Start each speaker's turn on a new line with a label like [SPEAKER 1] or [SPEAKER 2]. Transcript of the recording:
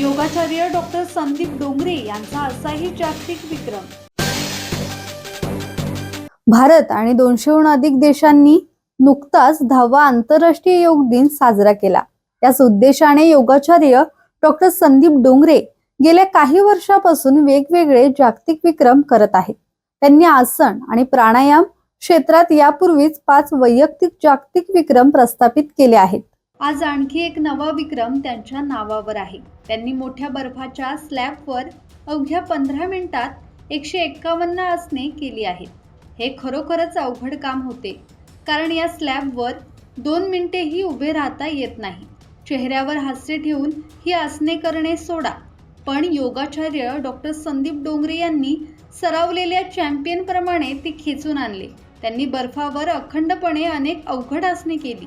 [SPEAKER 1] योगाचार्य doctor Sandeep Dongre यांचा असाही जागतिक विक्रम.
[SPEAKER 2] भारत आणि दोनशेहून अधिक देशांनी नुकताच दहावा आंतरराष्ट्रीय योग दिन साजरा केला. त्याच उद्देशाने योगाचार्य डॉक्टर संदीप डोंगरे गेल्या काही वर्षापासून वेगवेगळे जागतिक विक्रम करत आहेत. त्यांनी आसन आणि प्राणायाम क्षेत्रात यापूर्वीच पाच वैयक्तिक जागतिक विक्रम प्रस्थापित केले आहेत.
[SPEAKER 1] आज आणखी एक नवा विक्रम त्यांच्या नावावर आहे. त्यांनी मोठ्या बर्फाच्या स्लॅबवर अवघ्या पंधरा मिनिटात एकशे एक्कावन्न आसने केली आहेत. हे खरोखरच अवघड काम होते कारण या स्लॅबवर दोन मिनिटेही उभे राहता येत नाही. चेहऱ्यावर हास्य ठेवून ही आसने करणे सोडा. पण योगाचार्य डॉक्टर संदीप डोंगरे यांनी सरावलेल्या चॅम्पियनप्रमाणे ते खेचून आणले. त्यांनी बर्फावर अखंडपणे अनेक अवघड आसने केली.